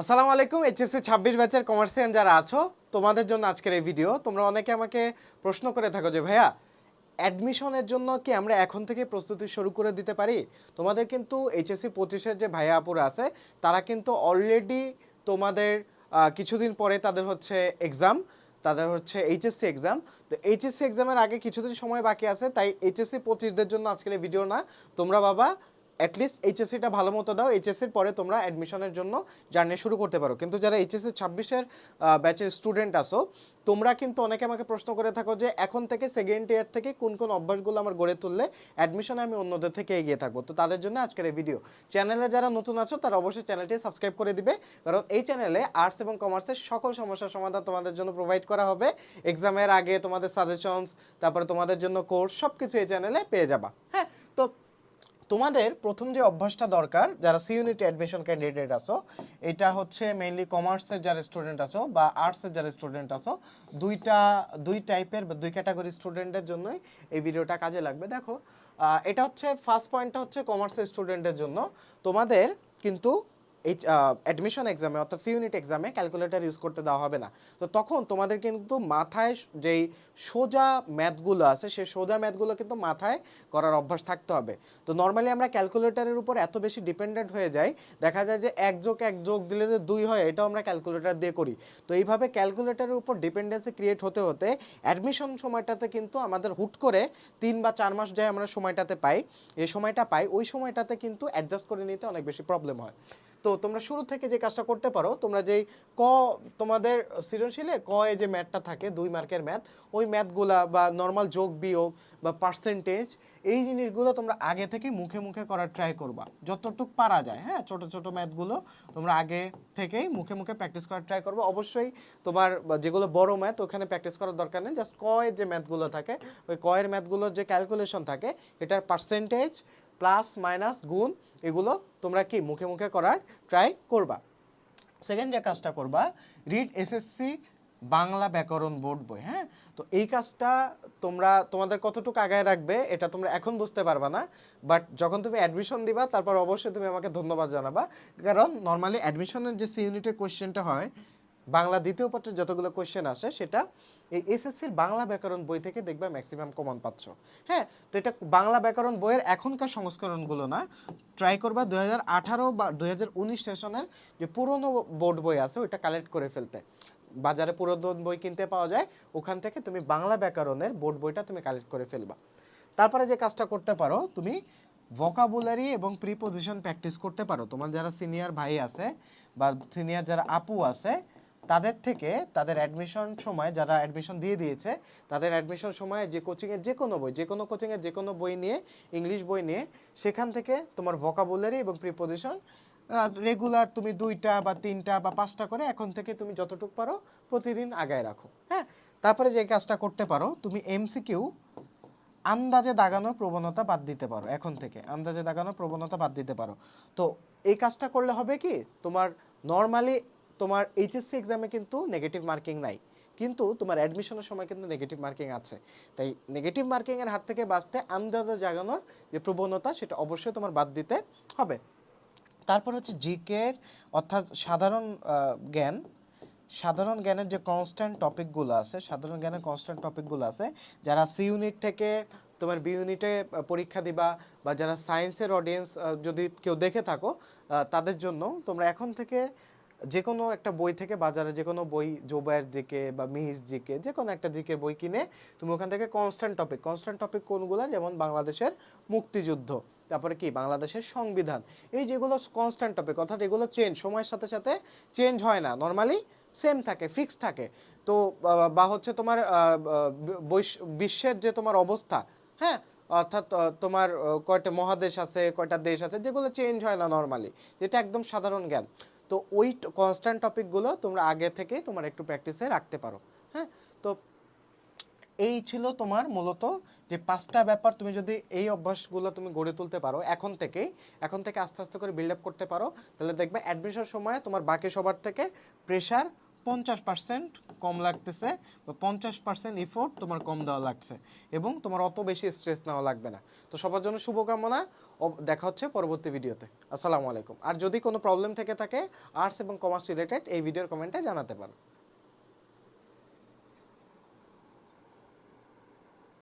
আসসালামু আলাইকুম, এইচএসসি ছাব্বিশ ব্যাচের কমার্সিয়ান যারা আছো, তোমাদের জন্য আজকের এই ভিডিও তোমরা অনেকে আমাকে প্রশ্ন করে থাকো যে, ভাইয়া অ্যাডমিশনের জন্য কি আমরা এখন থেকে প্রস্তুতি শুরু করে দিতে পারি? তোমাদের কিন্তু এইচএসসি পঁচিশের যে ভাইয়া আপুরা আছে, তারা কিন্তু অলরেডি তোমাদের কিছুদিন পরে তাদের হচ্ছে এক্সাম তাদের হচ্ছে এইচএসসি এক্সাম তো এইচএসসি এক্সামের আগে কিছুদিন সময় বাকি আছে, তাই এইচএসসি পঁচিশদের জন্য আজকের এই ভিডিও না। তোমরা বাবা অ্যাটলিস্ট এইচএসসিটা ভালো মতো দাও। এইচএসসির পরে তোমরা অ্যাডমিশনের জন্য জার্নি শুরু করতে পারো। কিন্তু যারা এইচএসসি ছাব্বিশের ব্যাচের স্টুডেন্ট আসো তোমরা কিন্তু অনেকে আমাকে প্রশ্ন করে থাকো যে, এখন থেকে সেকেন্ড ইয়ার থেকে কোন কোন অভ্যাসগুলো আমার গড়ে তুললে অ্যাডমিশনে আমি অন্যদের থেকে এগিয়ে থাকব। তো তাদের জন্য আজকের এই ভিডিও চ্যানেলে যারা নতুন আছো, তারা অবশ্যই চ্যানেলটি সাবস্ক্রাইব করে দিবে। কারণ এই চ্যানেলে আর্টস এবং কমার্সের সকল সমস্যার সমাধান তোমাদের জন্য প্রোভাইড করা হবে। এক্সামের আগে তোমাদের সাজেশনস তারপরে তোমাদের জন্য কোর্স সব কিছু এই চ্যানেলে পেয়ে যাবা। হ্যাঁ? তো তোমাদের প্রথম যে অভ্যাসটা দরকার, যারা সি ইউনিট অ্যাডমিশন ক্যান্ডিডেট আছো, এটা হচ্ছে মেইনলি কমার্সের যারা স্টুডেন্ট আছো বা আর্টসের যারা স্টুডেন্ট আছো, দুইটা, দুই টাইপের বা দুই ক্যাটাগরি স্টুডেন্টের জন্যই এই ভিডিওটা কাজে লাগবে। দেখো এটা হচ্ছে ফার্স্ট পয়েন্টটা হচ্ছে কমার্সের স্টুডেন্টের জন্য। তোমাদের কিন্তু এই অ্যাডমিশন এক্সামে অর্থাৎ সি ইউনিট এক্সামে ক্যালকুলেটর ইউজ করতে দেওয়া হবে না। তো তখন তোমাদের কিন্তু মাথায় যেই সোজা ম্যাথগুলো আছে সেই সোজা ম্যাথগুলো কিন্তু মাথায় করার অভ্যাস থাকতে হবে। তো নর্মালি আমরা ক্যালকুলেটরের উপর এত বেশি ডিপেন্ডেন্ট হয়ে যাই, দেখা যায় যে এক যোগ এক যোগ দিলে যে দুই হয়, এটাও আমরা ক্যালকুলেটর দিয়ে করি। তো এইভাবে ক্যালকুলেটরের উপর ডিপেন্ডেন্সি ক্রিয়েট হতে হতে অ্যাডমিশন সময়টাতে কিন্তু আমাদের হুট করে তিন বা চার মাস যায় আমরা সময়টাতে পাই। এই সময়টা পাই, ওই সময়টাতে কিন্তু অ্যাডজাস্ট করে নিতে অনেক বেশি প্রবলেম হয়। তো তোমরা শুরু থেকে যে কাজটা করতে পারো, তোমরা যেই ক, তোমাদের সৃজনশীলে ক এ যে ম্যাথটা থাকে, দুই মার্কের ম্যাথ, ওই ম্যাথগুলা বা নর্মাল যোগ বিয়োগ বা পার্সেন্টেজ, এই জিনিসগুলো তোমরা আগে থেকে মুখে মুখে করার ট্রাই করবা। যতটুক পারা যায় হ্যাঁ ছোট ছোট ম্যাথগুলো তোমরা আগে থেকেই মুখে মুখে প্র্যাকটিস করার ট্রাই করব। অবশ্যই তোমার যেগুলো বড় ম্যাথ, ওখানে প্র্যাকটিস করার দরকার নেই। জাস্ট কয়ের যে ম্যাথগুলো থাকে, ওই কয়ের ম্যাথগুলোর যে ক্যালকুলেশন থাকে, এটার পার্সেন্টেজ প্লাস মাইনাস গুণ এগুলো তোমরা কি মুখে মুখে করার ট্রাই করবা। সেকেন্ড যে কাজটা করবা রিড এসএসসি বাংলা ব্যাকরণ বোর্ড বই হ্যাঁ? তো এই কাজটা তোমরা, তোমাদের কতটুকু আগায় রাখবে এটা তোমরা এখন বুঝতে পারবা না বাট যখন তুমি অ্যাডমিশন দিবা, তারপর অবশ্যই তুমি আমাকে ধন্যবাদ জানাবা, কারণ নর্মালি অ্যাডমিশনের যে সি ইউনিটের কোয়েশ্চেনটা হয় বাংলা দ্বিতীয় পত্রের যতগুলো কোয়েশ্চেন আসে সেটা এই এসএসসির বাংলা ব্যাকরণ বই থেকে দেখবে ম্যাক্সিমাম কমন পাচ্ছ। হ্যাঁ তো এটা বাংলা ব্যাকরণ বইয়ের এখনকার সংস্করণগুলো না ট্রাই করবা দু হাজার আঠারো বা দু হাজার উনিশ সেশনের যে পুরনো বোর্ড বই আছে, ওইটা কালেক্ট করে ফেলতে। বাজারে পুরাতন বই কিনতে পাওয়া যায়, ওখান থেকে তুমি বাংলা ব্যাকরণের বোর্ড বইটা তুমি কালেক্ট করে ফেলবা। তারপরে যে কাজটা করতে পারো, তুমি ভোকাবুলারি এবং প্রিপোজিশন প্র্যাকটিস করতে পারো। তোমার যারা সিনিয়র ভাই আছে বা সিনিয়র যারা আপু আছে তাদের থেকে তাদের অ্যাডমিশন সময় যারা অ্যাডমিশন দিয়ে দিয়েছে, তাদের অ্যাডমিশন সময়ে যে কোচিংয়ের যে কোনো বই যে কোনো কোচিংয়ের যে কোনো বই নিয়ে ইংলিশ বই নিয়ে, সেখান থেকে তোমার ভোকাবুলারি এবং প্রিপোজিশন রেগুলার তুমি দুইটা বা তিনটা বা পাঁচটা করে এখন থেকে তুমি যতটুকু পারো প্রতিদিন আগায় রাখো হ্যাঁ? তারপরে যে কাজটা করতে পারো, তুমি এমসিকিউ আন্দাজে দাগানোর প্রবণতা বাদ দিতে পারো, এখন থেকে আন্দাজে দাগানোর প্রবণতা বাদ দিতে পারো। তো এই কাজটা করলে হবে কি? তোমার নর্মালি তোমার এইচএসসি এক্সামে কিন্তু নেগেটিভ মার্কিং নাই। কিন্তু তোমার অ্যাডমিশনের সময় কিন্তু নেগেটিভ মার্কিং আছে। তাই নেগেটিভ মার্কিংয়ের হাত থেকে বাঁচতে আন্দাজে জাগানোর যে প্রবণতা, সেটা অবশ্যই তোমার বাদ দিতে হবে। তারপর হচ্ছে জিকের অর্থাৎ সাধারণ জ্ঞান। সাধারণ জ্ঞানের যে কনস্ট্যান্ট টপিকগুলো আছে, সাধারণ জ্ঞানের কনস্ট্যান্ট টপিকগুলো আছে, যারা সি ইউনিট থেকে তোমার বি ইউনিটে পরীক্ষা দিবা বা যারা সায়েন্সের অডিয়েন্স যদি কেউ দেখে থাকো তাদের জন্য তোমরা এখন থেকে যে কোনো একটা বই থেকে বাজারে যে কোনো বই জোবায়ের জিকে বা মিহির জিকে যে কোনো একটা জিকে বই কিনে তুমি ওখান থেকে কনস্ট্যান্ট টপিক কনস্ট্যান্ট টপিক কোনগুলো? যেমন বাংলাদেশের মুক্তিযুদ্ধ, তারপরে কি? বাংলাদেশের সংবিধান। এই যেগুলো কনস্ট্যান্ট টপিক অর্থাৎ এগুলো চেঞ্জ সময়ের সাথে সাথে চেঞ্জ হয় না। নর্মালি সেম থাকে ফিক্স থাকে। তো, বা- হচ্ছে তোমার বিশ্বের যে তোমার অবস্থা হ্যাঁ? অর্থাৎ তোমার কয়টা মহাদেশ আছে, কয়টা দেশ আছে, যেগুলো চেঞ্জ হয় না নর্মালি যেটা একদম সাধারণ জ্ঞান। তো ওই কনস্ট্যান্ট টপিকগুলো তোমরা আগে থেকে তোমার একটু প্র্যাকটিসে রাখতে পারো হ্যাঁ? তো এই ছিল তোমার মূলত যে পাঁচটা ব্যাপার তুমি যদি এই অভ্যাসগুলো তুমি গড়ে তুলতে পারো এখন থেকেই, এখন থেকে আস্তে আস্তে করে বিল্ড আপ করতে পারো, তাহলে দেখবে অ্যাডমিশন সময়ে তোমার বাকি সবার থেকে প্রেশার পঞ্চাশ পার্সেন্ট কম লাগতেছে বা পঞ্চাশ পার্সেন্ট এফোর্ট তোমার কম দেওয়া লাগছে এবং তোমার অত বেশি স্ট্রেস নেওয়া লাগবে না। তো সবার জন্য শুভকামনা। দেখা হচ্ছে পরবর্তী ভিডিওতে। আসসালামু আলাইকুম। আর যদি কোনো প্রবলেম থেকে থাকে আর্টস এবং কমার্স রিলেটেড এই ভিডিওর কমেন্টে জানাতে পারো।